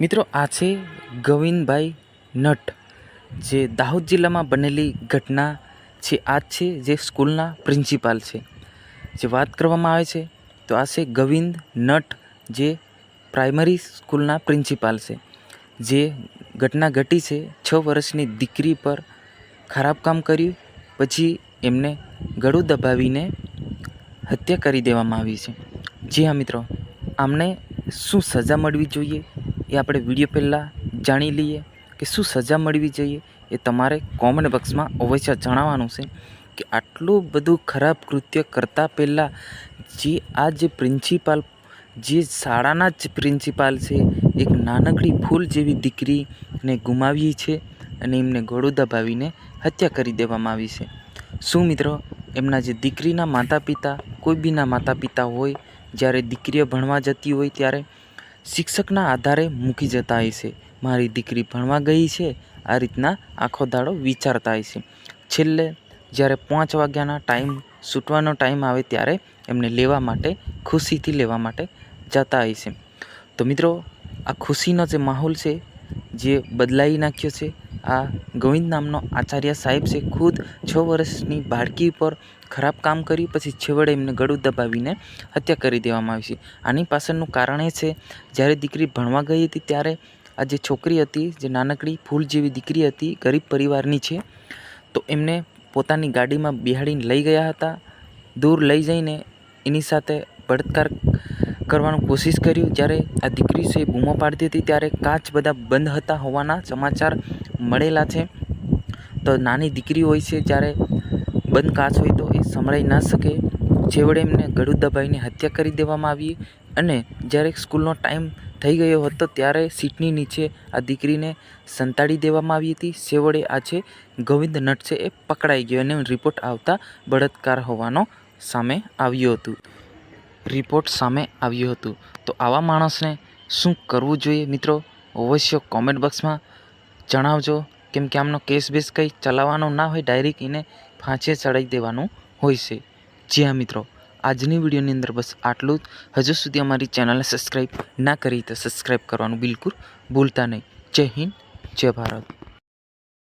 મિત્રો, આ છે ગોવિંદભાઈ નટ, જે દાહોદ જિલ્લામાં બનેલી ઘટના છે. આ છે જે સ્કૂલના પ્રિન્સિપાલ છે. જે વાત કરવામાં આવે છે, તો આ છે ગોવિંદ નટ, જે પ્રાઇમરી સ્કૂલના પ્રિન્સિપાલ છે. જે ઘટના ઘટી છે, છ વર્ષની દીકરી પર ખરાબ કામ કર્યું, પછી એમને ગળું દબાવીને હત્યા કરી દેવામાં આવી છે. જી હા મિત્રો, આમને શું સજા મળવી જોઈએ? એ આપણે વીડિયો પહેલાં જાણી લઈએ કે શું સજા મળવી જોઈએ એ તમારે કોમેન્ટ બોક્સમાં અવશ્ય જણાવવાનું છે કે આટલું બધું ખરાબ કૃત્ય કરતાં પહેલાં જે આ જે પ્રિન્સિપાલ જે શાળાના જ પ્રિન્સિપાલ છે, એક નાનકડી ફૂલ જેવી દીકરીને ગુમાવી છે અને એમને ગળું દબાવીને હત્યા કરી દેવામાં આવી છે. શું મિત્રો, એમના જે દીકરીના માતા પિતા કોઈ બીના માતા પિતા હોય, જ્યારે દીકરીઓ ભણવા જતી હોય ત્યારે શિક્ષકના આધારે મૂકી જતા હોય છે. મારી દીકરી ભણવા ગઈ છે, આ રીતના આખો દાડો વિચારતા હોય છે. છેલ્લે જ્યારે પાંચ વાગ્યાના ટાઈમ છૂટવાનો ટાઈમ આવે ત્યારે એમને લેવા માટે, ખુશીથી લેવા માટે જતા હોય છે. તો મિત્રો, આ ખુશીનો જે માહોલ છે, જે બદલાઈ નાખ્યો છે આ ગોવિંદ નામનો આચાર્ય સાહેબ છે. ખુદ છ વર્ષની બાળકી પર ખરાબ કામ કર્યું, પછી છેવડે એમને ગળું દબાવીને હત્યા કરી દેવામાં આવી છે. આની પાછળનું કારણ એ છે, જ્યારે દીકરી ભણવા ગઈ હતી, ત્યારે આ જે છોકરી હતી, જે નાનકડી ફૂલ જેવી દીકરી હતી, ગરીબ પરિવારની છે, તો એમને પોતાની ગાડીમાં બિહાડીને લઈ ગયા હતા. દૂર લઈ જઈને એની સાથે બળાત્કાર કરવાનું કોશિશ કર્યું. જ્યારે આ દીકરી છે બૂમો પાડતી હતી, ત્યારે કાચ બધા બંધ હતા હોવાના સમાચાર મળેલા છે. તો નાની દીકરી હોય છે, જ્યારે બંધ કાચ હોય તો એ સંભળાઈ ન શકે. છેવડે એમને ગળું દબાઈને હત્યા કરી દેવામાં આવી અને જ્યારે સ્કૂલનો ટાઈમ થઈ ગયો હતો, ત્યારે સીટની નીચે આ દીકરીને સંતાડી દેવામાં આવી હતી. છેવડે આ છે, ગોવિંદ નટ છે એ પકડાઈ ગયો અને રિપોર્ટ આવતા બળાત્કાર હોવાનો સામે આવ્યું હતું. રિપોર્ટ સામે આવ્યું હતું. તો આવા માણસને શું કરવું જોઈએ મિત્રો? અવશ્ય કોમેન્ટ બોક્સમાં જણાવજો. કેમ કે આમનો કેસ બેસ કંઈ ચલાવવાનો ના હોય ડાયરેક્ટ એને ફાંચે ચડાવી દેવાનું હોય છે. જી હા મિત્રો, આજની વિડીયોની અંદર બસ આટલું જ. હજુ સુધી અમારી ચેનલને સબસ્ક્રાઈબ ના કરી તો સબસ્ક્રાઈબ કરવાનું બિલકુલ ભૂલતા નહીં. જય હિન્દ, જય ભારત.